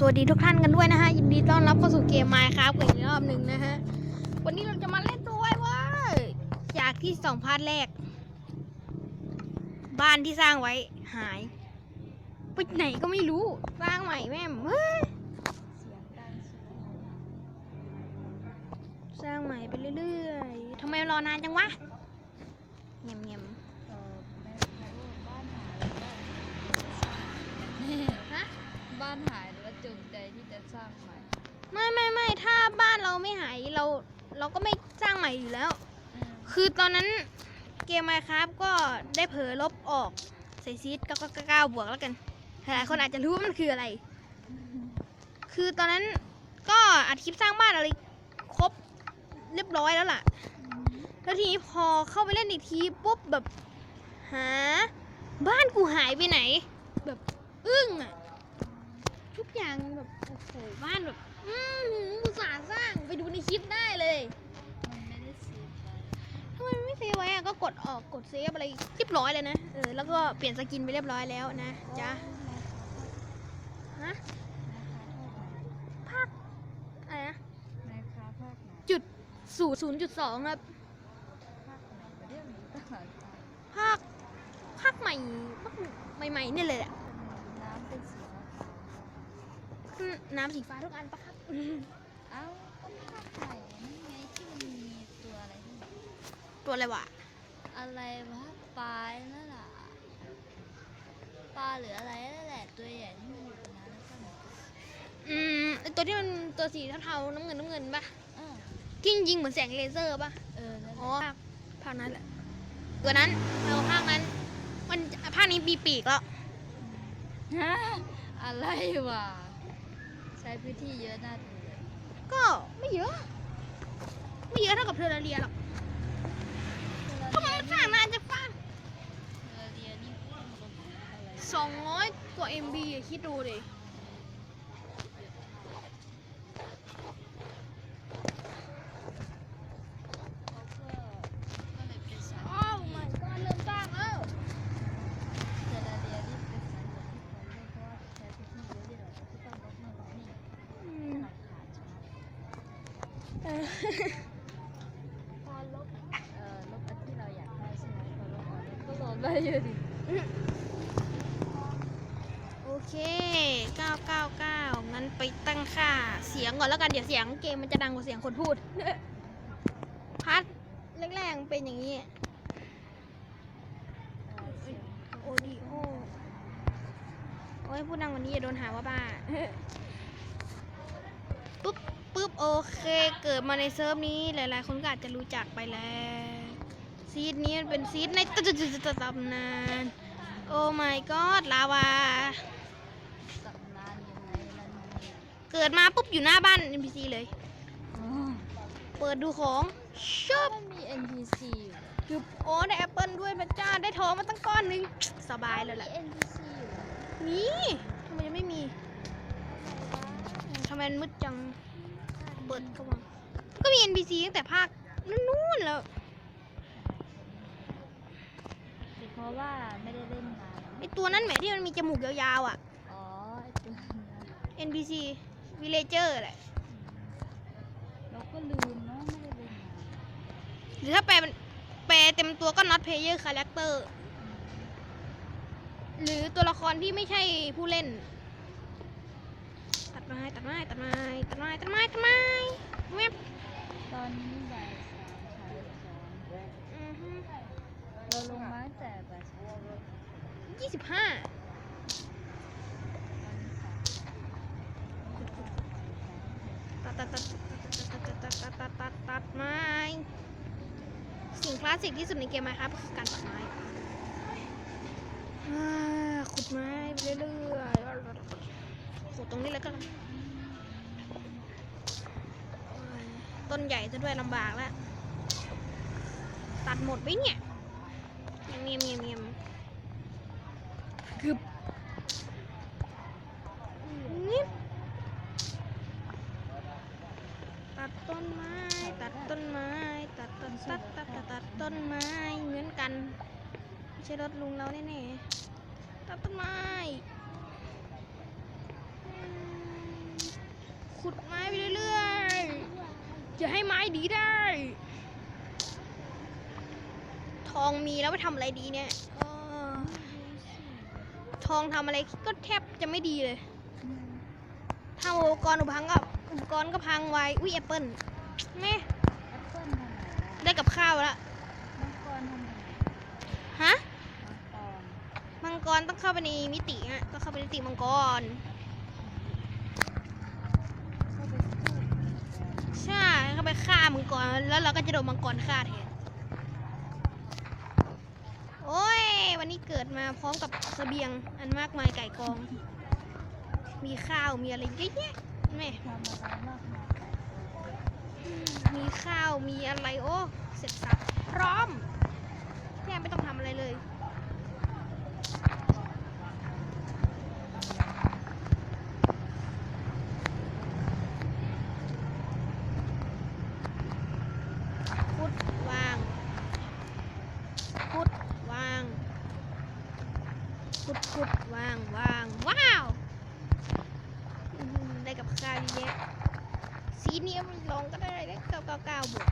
สวัสดีทุกท่านกันด้วยนะฮะยินดีต้อนรับเข้าสู่เกมไมค์ครับอีกรอบหนึ่งนะฮะวันนี้เราจะมาเล่นด้วยเว่าจากที่สองพาร์ทแรก บ้านที่สร้างไว้หายไปไหนก็ไม่รู้สร้างใหม่แม่มเฮ้ยสร้างใหม่ไปเรื่อยๆทำไมรอนานจังวะเงียบเงียบฮะบ้านหายหรือว่า จงใจที่จะสร้างใหม่ไม่ไม่ไม่ถ้าบ้านเราไม่หายเราเราก็ไม่สร้างใหม่อยู่แล้ว คือตอนนั้นเกม Minecraft ก็ได้เผลอลบออกใส่ซีดเก้าเก้าเก้าบวกแล้วกันหลายคนอาจจะรู้ว่ามันคืออะไร คือตอนนั้นก็อัดคลิปสร้างบ้านอะไรครบเรียบร้อยแล้วล่ะ แล้วทีนี้พอเข้าไปเล่นอีกทีปุ๊บแบบหา บ้านกูหายไปไหน แบบอึ้งอะ ทุกอย่างแบบโอ้โหบ้านแบบอืมอุตส่าห์สร้างไปดูในคลิปได้เลยมันไม่ได้ซีฟไว้ทำไมไม่เซฟไว้อะก็กดออกกดเซฟอะไรเรียบร้อยเลยนะเออแล้วก็เปลี่ยนสกินไปเรียบร้อยแล้วนะจ๊ะฮะภาคอะไรนะในคาภาคไหนจุดศูนย์ศูนย์จุดสองครับภาคไหนเรื่องนี้ก็หายไปภาคภาคใหม่ภาคใหม่ๆเนี่ยเลยอะ น้ำเป็นสีขาว อืม น้ำสีฟ้าทุกอันปะครับ เอ้าก็ภาคใหม่นี่ไงที่มันมีตัวอะไรที่มันตัวอะไรวะ อะไรวะปลานั่นแหละปลาหรืออะไรนั่นแหละตัวใหญ่ที่มันอยู่ตรงนั้นแล้วก็หนูอืมไอ้ตัวที่มันตัวสีเทาๆน้ำเงินน้ำเงินปะเออที่ยิงเหมือนแสงเลเซอร์ปะเออนั่นแหอ๋อละภาคภาคนั้นแหละ ตัวนั้นเราภาคนั้น มันภาคนี้มีปีกแล้ว ฮะอะไรวะใช้พื้นที่เยอะน่าดูเลยก็ไม่เยอะ ไม่เยอะเท่ากับเทอร์เรียหรอกเพราะมันสร้างนานจะฟังเออเรียนนี่มันลงอะไรสองร้อยกว่า MB อะคิดดูดิ เขาก็ก็เลยเป็นสาย อ้าว my god เริ่มสร้างแล้ว เจลาเรียนี่เป็นสายเหลืองที่คนเล่นเพราะว่าใช้พื้นที่เยอะที่เราที่ต้องลดนู่นลดนี่ อืม หลักขาดชาร์จ เออ พอลบเอ่อลบอันที่เราอยากได้ใช่ไหมพอลบออกก็ลบ ได้เยอะดิโอเค 999งั้นไปตั้งค่าเสียงก่อนแล้วกัน เดี๋ยวเสียงเกมมันจะดังกว่าเสียงคนพูด พัดแรกๆเป็นอย่างนี้โอดีโอโอ้ยพูดดังกวันนี้อย่าโดนหาว่าบ้าปุ๊บปุ๊บโอเค เกิดมาในเซิร์ฟนี้หลายๆ คนก็อาจจะรู้จักไปแล้ว ซีดนี้มันเป็นซีดในตตำนาน โอ้ my god ลาวาตำนานยังไงล่ะเนี่ยเกิดมาปุ๊บอยู่หน้าบ้าน NPC เลยอ๋อเปิดดูของชอบมันมี NPC อยู่เหรอคือโอ้ได้แอปเปิลด้วยพระเจ้าได้ทองมาตั้งก้อนหนึง สบายแล้วมีแหละ NPC อยู่เหรอมีทำไมยังไม่มีทำไมมันมืดจัง เปิดก็วางก็มี NPC ตั้งแต่ภาคนู่นๆแล้ว ห รือเพราะว่าไม่ได้เล่นนานไอตัวนั้นแหมที่มันมีจมูกยาวๆอะ อ๋อไอตัวนั้น NPC Villager แหละเราก็ลืมเนาะไม่ได้เล่นนานหรือถ้าแปลเป็นแปลเต็มตัวก็ not player character หรือตัวละครที่ไม่ใช่ผู้เล่น ตัดไม้ตัดไม้ตัดไม้ตัดไม้ตัดไม้ตัดไม้เว็บตอนนี้บ่ายสามชายสอง อือฮึ เราลงมาตั้งแต่บ่ายสามยี่สิบห้าตัดตัดตัดตัดตัดตัดตัดตัดตัดตัดไม้สิ่งคลาสสิกที่สุดในเกมไหมครับคือการตัดไม้ขุดไม้ไปเรื่อยๆขุดตรงนี้แล้วก็ต้นใหญ่ซะด้วยลำบากแล้ว ตัดหมดไปเนี่ย เมียมเมียมเมียมกึบนิบตัดต้นไม้ ตัดต้นไม้ ตัดตัดตัดตัดตัดตัดต้นไม้เหมือนกัน ไม่ใช่รถลุงเราแน่ๆ ตัดต้นไม้อืมขุดไม้ไปเรื่อยๆ จะให้ไม้ดีได้ท องมีแล้วไปทำอะไรดีเนี่ยเออทองทำอะไรก็แทบจะไม่ดีเลยถ้าอุปกรณ์อุปกรณ์ก็อุปกรณ์ก็พังไวอุ้ยแอปเปิลแม่แอปเปิ้ลทำไมล่ะได้กับข้าวแล้ว มังกรทำไมฮะ มังกรมังกรต้องเข้าไปในมิติฮะ ก็เข้าไปในมิติมังกร เข้าไปสู้กับมังกร ใช่ เข้าไปฆ่ามังกร แล้วเราก็จะโดนมังกรฆ่าแทน โอ้ย วันนี้เกิดมาพร้อมกับเสบียงอันมากมายไก่กอง มีข้าวมีอะไรเยอะแยะแม่มีข้าวมีอะไรโอ้เสร็จสับพร้อมแทบไม่ต้องทำอะไรเลย พุดวาง พุดวาง พุดพุดวางวาง ว้าวอื้อหือได้กับข้าวเยอะแยะสีนี้เอาไปลองก็ได้ได้เก้าเก้าเก้าบวก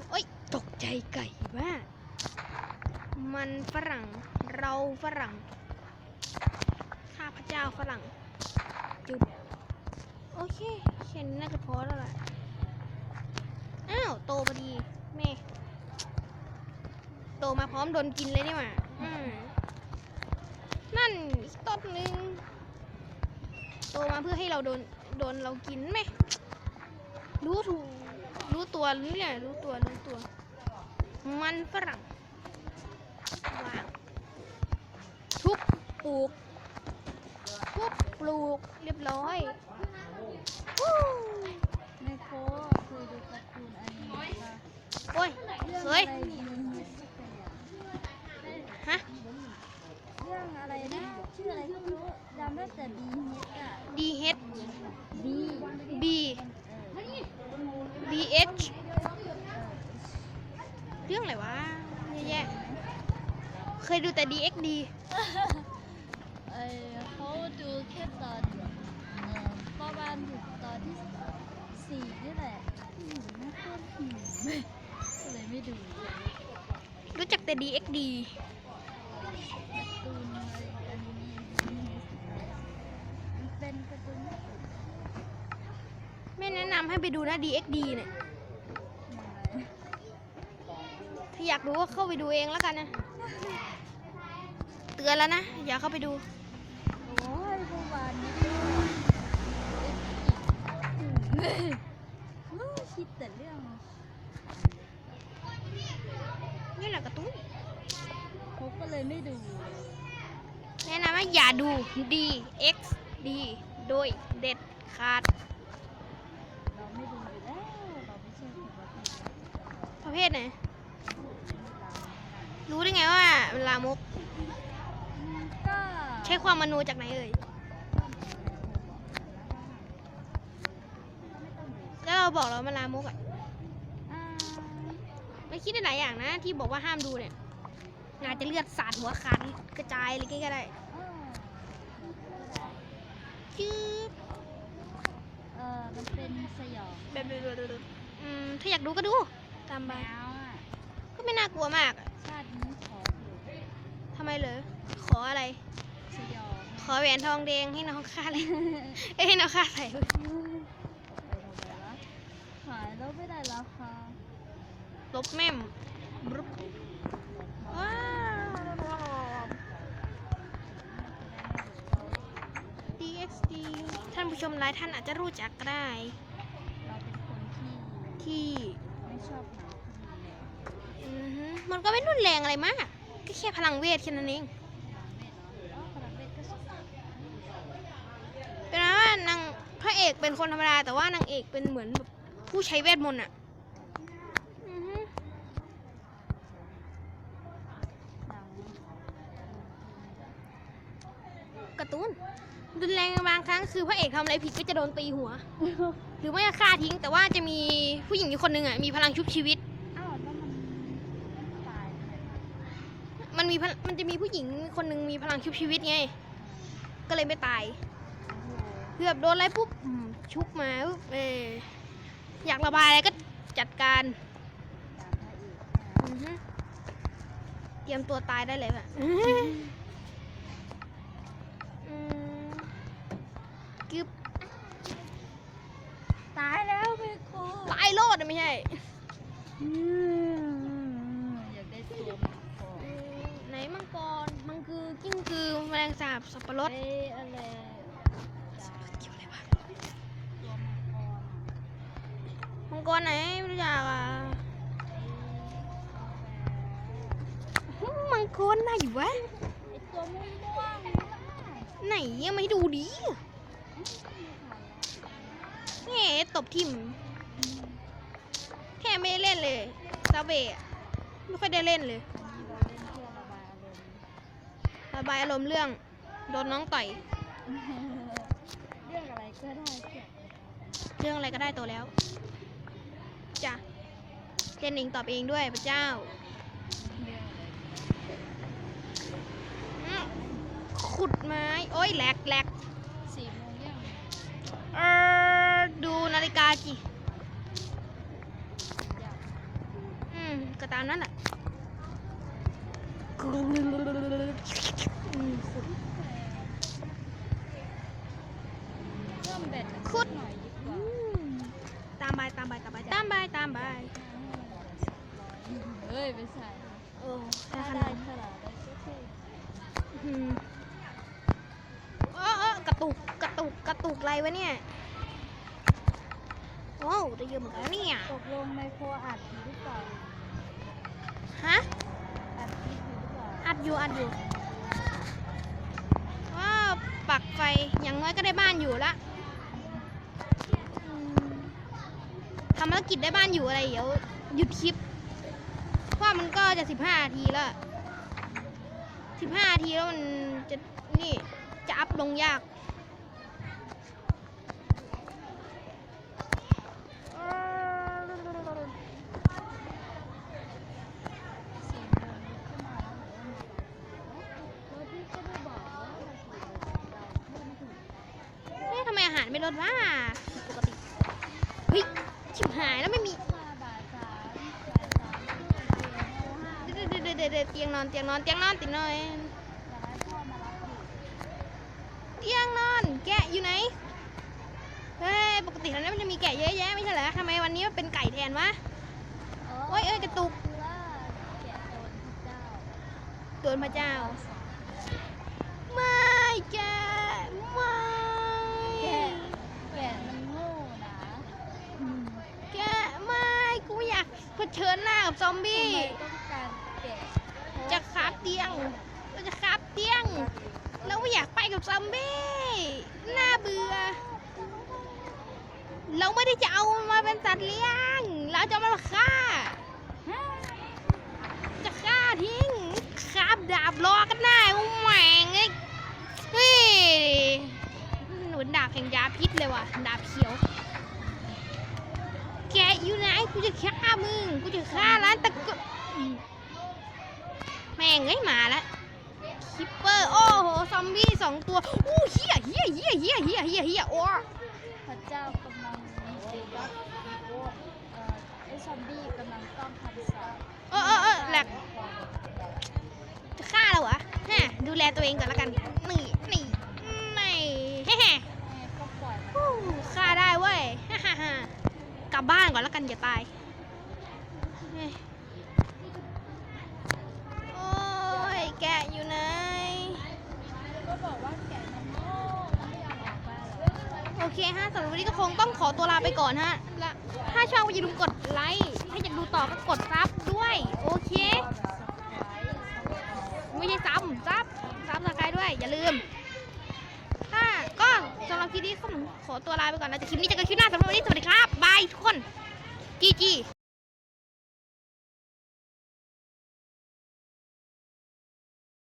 ว้าวเอ้ยตกใจไก่มากมันฝรั่ง เราฝรั่ง ข้าพเจ้าฝรั่ง จุด โอเคแค่นี้น่าจะพอแล้วแหละอ้าว โตพอดีแม่ โตมาพร้อมโดนกินเลยนี่หว่านั่นต้นหนึ่งโตมาเพื่อให้เราโดน โดนเรากินไหมรู้ถูก รู้ตัวรือเนี่ยรู้ตัวรู้ตัว มันฝรั่งวางทุบปลูกทุบปลูกเรียบร้อยในโค้เคยดูการ์ตูนอันิเมะป่ะโอ้ยเฮ็ดสักอย่างฮะเรื่องอะไรนะชื่ออะไรก็ไม่รู้จำได้แต่บีเฮ็ดอะ D H บี B เออ B H เรื่องอะไรวะเยอะแยะ เคย ดูแต่ D X D เออเขาดูแค่ตอนเอ่อประมาณถึงตอนที่สี่นี่แหละอืมไม่ค่อยหิวก็เลยไม่ดูรู้จักแต่ D X D การ์ตูนอะไรอนิเมะมันเป็นการ์ตูนไม่เป็นไม่แนะนำให้ไปดูนะ D X D เนี่ยอะไรถ้าอยากดูก็เข้าไปดูเองแล้วกันนะเตือนแล้วนะ อย่าเข้าไปดูคิดแต่เรื่องนี่แหละกระตุ้นเขาก็เลยไม่ดู แนะนำว่าอย่าดู D X D โดยเด็ดขาด เราไม่ดูอยู่แล้ว เราไม่ใช่ประเภทไหน รู้ได้ไงว่ามันลามกอืมก ช้ความมโนจากไหนเอ่ยแล้วเราบอกเรามันลามกอะอ่าไม่คิดได้หลายอย่างนะ ที่บอกว่าห้ามดูเนี่ยอาจจะเลือดสาดหัวขาดกระจายอะไรก็ได้เออจืดเออมันเป็นสยองแบบอืมถ้าอยากดูก็ดู ตามแมไปวอะก็ไม่น่ากลัวมากอะชาตินี้ขออยู่ทำไมเหรอขออะไร สยองขอแหวนทองแดงให้น้องค่าเลยเอ้ยให้น้องค่าใส่ไปทำไมวะขายแล้วไม่ได้ราคาลบแม่มบรุบว้าว DXD ท่านผู้ชมหลายท่านอาจจะรู้จักก็ได้ เราเป็นคนที่ที่ไม่ชอบหนังที่รุนแรงอือฮึมันก็ไม่รุนแรงอะไรมาก ก็แค่พลังเวทแค่นั้นเอง พลังเวทเนาะอ๋อพลังเวทก็สนุก เป็นว่านางพระ เอกเป็นคนธรรมดา แต่ว่านางเอกเป็นเหมือนแบบผู้ใช้เวทมนต์อะอือฮึหนังการ์ตูนรุนแรงบางครั้งคือพระเอกทำอะไรผิดก็จะโดนตีหัว หรือไม่ก็ฆ่าทิ้ง แต่ว่าจะมีผู้หญิงอยู่คนหนึ่งอะมีพลังชุบชีวิตอ้าวแล้วมันตายไปไหนมันมีพลังมันจะมีผู้หญิงคนหนึ่งมีพลังชุบชีวิตไง ก็เลยไม่ตาย โอ้โหคือแบบโดนอะไรปุ๊บอืมชุกมาปุ๊บเอออยากระบายอะไรก็จัดการตามมาอีกอือฮึเตรียมตัวตายได้เลยแบบกึบตายแล้วเมโคตายโลดอะไม่ใช่อยากได้ตัวมังกรไหนมังกร มันคือกิ้งคือแมลงสาบสับปะรดเอ้ยอะไรจ้า เกี่ยวอะไรวะ ตัวมังกรอะ มัง กรไหนไม่รู้จักอะเอ้ยมังกรไหนวะไอตัวม่วงม่วงๆนี่ล่ะไหนยังไม่ดูดิแหมตบทิมแค่ไม่ได้เล่นเลยซาเบะอะไม่ค่อยได้เล่นเลยเราเล่นเพื่อระบายอารมณ์ระบายอารมณ์เรื่องโดนน้องต่อย เรื่องอะไรก็ได้เกี่ยวกับเรื่องอะไรก็ได้โตแล้ว จ้ะเล่นเองตอบเองด้วยพระเจ้าเรื่องอะไรอืมขุดไม้ โอ้ยแหลกแหลกสี่โมงยังเออดูนาฬิกาจิอยากอืมก็ตามนั้นแหละอืมขุด เพิ่มเบ็ด ขุด หน่อยดีก อื ว่าม ตามบายตามบายตามบายตามบายตามบาย เฮ้ยไปใส่ โอ้ ถ้า ถ้าข ได้ นาด ฉลาดได้ก็คือ อืมเออเออกระตุกกระตุกกระตุกอะไร วะเนี่ยโอ้จะเยอะเหมือนกันนะเนี่ยตกลงไมโครอัดอยู่หรือเปล่าฮะอัดคลิปอยู่หรือเปล่าอัดอยู่อัดอยู่ว้าวปักไฟอย่างน้อยก็ได้บ้านอยู่ละอืมทำภารกิจได้บ้านอยู่อะไรเดี๋ยวหยุดคลิปเพราะว่ามันก็จะสิบห้านาทีแล้วสิบห้านาทีแล้วมันจะนี่จะอัพลงยากเอ่อ สี่โมงขึ้นมาแล้วแล้วพี่ก็ได้บอกว่าเราถูกเราเพิ่มถูก เอ๊ะทำ ไมอาหารไม่ลดวะผิดปกติเฮ้ยชิบหายแล้วไม่มีมาบ่ายสามบ่ายสามเที่ยงคืนห้าเดี๋ยวเดี๋ยวเดี๋ยวเดี๋ยวเตียงนอนเตียงนอนเตียงนอนเตียงนอนอยากให้พ่อมารับอยู่เตียงนอน แกะอยู่ไหนเฮ้ยปกติแล้วมันจะมีแกะเยอะแยะไม่ใช่เหรอทำไมวันนี้มันเป็นไก่แทนวะโอ้ยเอ้ยกระตุกคือว่าแกะโดนพระเจ้า โดนพระเจ้า ไม่แกะไม่ แกะแกะมันโง่นะอืม แกะไม่ กูไม่อยากเผชิญหน้ากับซอมบี้ ต้องการแกะจะคาบเตียงเราจะคาบเตียง เราไม่อยากไปกับซอมบี้ น่าเบื่อ เราไม่ได้จะเอามันมาเป็นสัตว์เลี้ยง เราจะมาฆ่า จะฆ่าทิ้งคาบดาบรอกันได้อุ้แหม่งไอ้เฮ้ยหนุนดาบแห่งยาพิษเลยว่ะ ดาบเขียว แกอยู่ไหนกูจะฆ่ามึงกูจะฆ่าร้านตะกุอืมแม่งเอ้ยมาแล้วคิปเปอร์โอ้โหซอมบี้สองตัวอู้เฮียเฮียเฮียเฮียเฮียเฮียเฮียโอ้พระเจ้ากำลังเอ่อไอ้ซอมบี้กำลังต้องคำสาปเออเออเออแหลกจะฆ่าเราเหรอฮะดูแลตัวเองก่อนแล้วกันนี่นี่นี่เฮ้เฮ้แม่ก็ปล่อยมันฮู้ฆ่าได้เว้ยฮ่าฮ่าฮ่าก ลับบ้านก่อนแล้วกันอย่าตายโอ้ยแกะอยู่ไหนก็บอกว่าแกะโอเคฮะสำหรับวันนี้ก็คงต้องขอตัวลาไปก่อนฮะและถ้าชอบก็อย่าลืมกดไลค์ถ้าอยากดูต่อก็กดซับด้วย โอเค ไม่ใช่ซ้ำซับซับสกายด้วย อย่าลืม สำหรับคลิปนี้ก็ขอตัวลาไปก่อนนะแต่คลิปนี้เจะกันคลิปหน้าสำหรับวันนี้สวัสดีครับบายทุกคนจีจี